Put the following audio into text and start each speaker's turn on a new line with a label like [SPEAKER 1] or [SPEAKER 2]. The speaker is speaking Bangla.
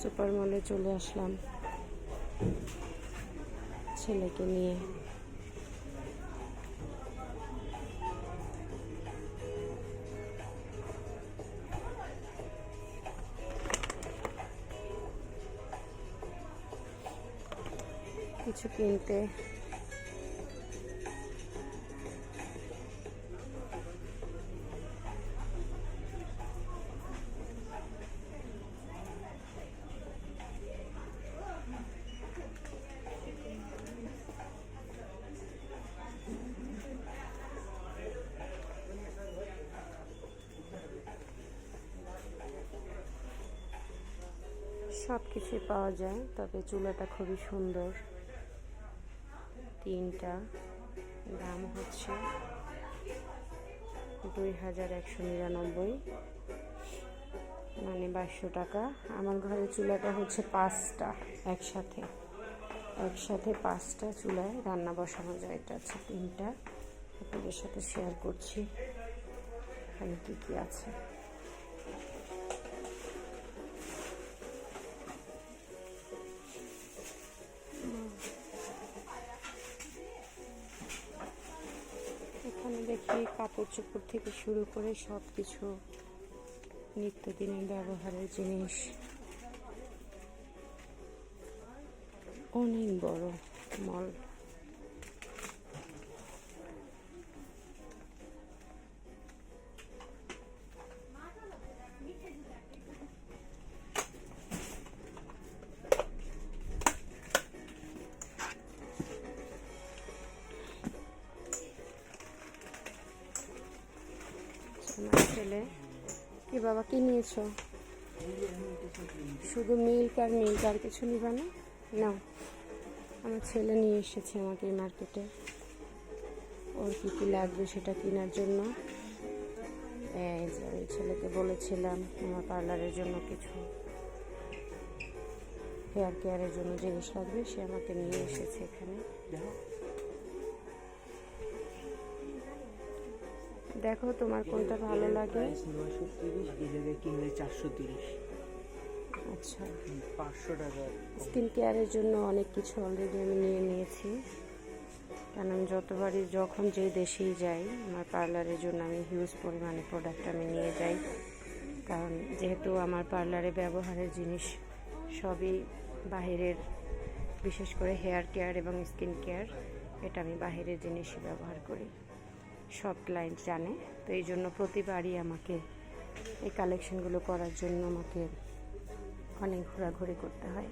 [SPEAKER 1] সুপার মলে চলে আসলাম ছেলেকে নিয়ে। কিছু কিনতে সব কিছুই পাওয়া যায়, তবে চুলাটা খুবই সুন্দর। তিনটা, দাম হচ্ছে দুই হাজার একশো নিরানব্বই। মানে বাইশশো টাকা। আমার ঘরে চুলাটা হচ্ছে পাঁচটা, একসাথে। একসাথে পাঁচটা চুলায় রান্না বসানো যায়। এটা হচ্ছে তিনটা। আপনাদের সাথে শেয়ার করছি। এখানে কী কী আছে? দেখি কাপড় চোপড় থেকে শুরু করে সব কিছু নিত্যদিনের ব্যবহারের জিনিস। অনেক বড় মল। আমার ছেলে? কি বাবা, কি নিয়েছো? শুধু মিল্ক আর মিল্ক আর কিছু নিবা না? নাও আমার ছেলে নিয়ে এসেছে আমাকে এই মার্কেটে ওর কী কী লাগবে সেটা কেনার জন্য? এই ছেলেকে বলেছিলাম আমার পার্লারের জন্য কিছু হেয়ার কেয়ারের জন্য জিনিস লাগবে, সে আমাকে নিয়ে এসেছে এখানে। দেখো তোমার কোনটা ভালো লাগে।
[SPEAKER 2] নয়শো তিরিশ এভাবে কিনলে চারশো তিরিশ।
[SPEAKER 1] আচ্ছা।
[SPEAKER 2] পাঁচশো টাকা।
[SPEAKER 1] স্কিন কেয়ারের জন্য অনেক কিছু অলরেডি আমি নিয়ে নিয়েছি। কারণ আমি যতবারই যখন যে দেশেই যাই আমার পার্লারের জন্য আমি হিউজ পরিমাণে প্রোডাক্ট আমি নিয়ে যাই। কারণ যেহেতু আমার পার্লারে ব্যবহারের জিনিস সবই বাহিরের বিশেষ করে হেয়ার কেয়ার এবং স্কিন কেয়ার এটা আমি বাহিরের জিনিসই ব্যবহার করি। সব ক্লায়েন্ট জানে। তো এই জন্য প্রতিবারই আমাকে এই কালেকশনগুলো করার জন্য আমাকে অনেক ঘোরাঘুরি করতে হয়।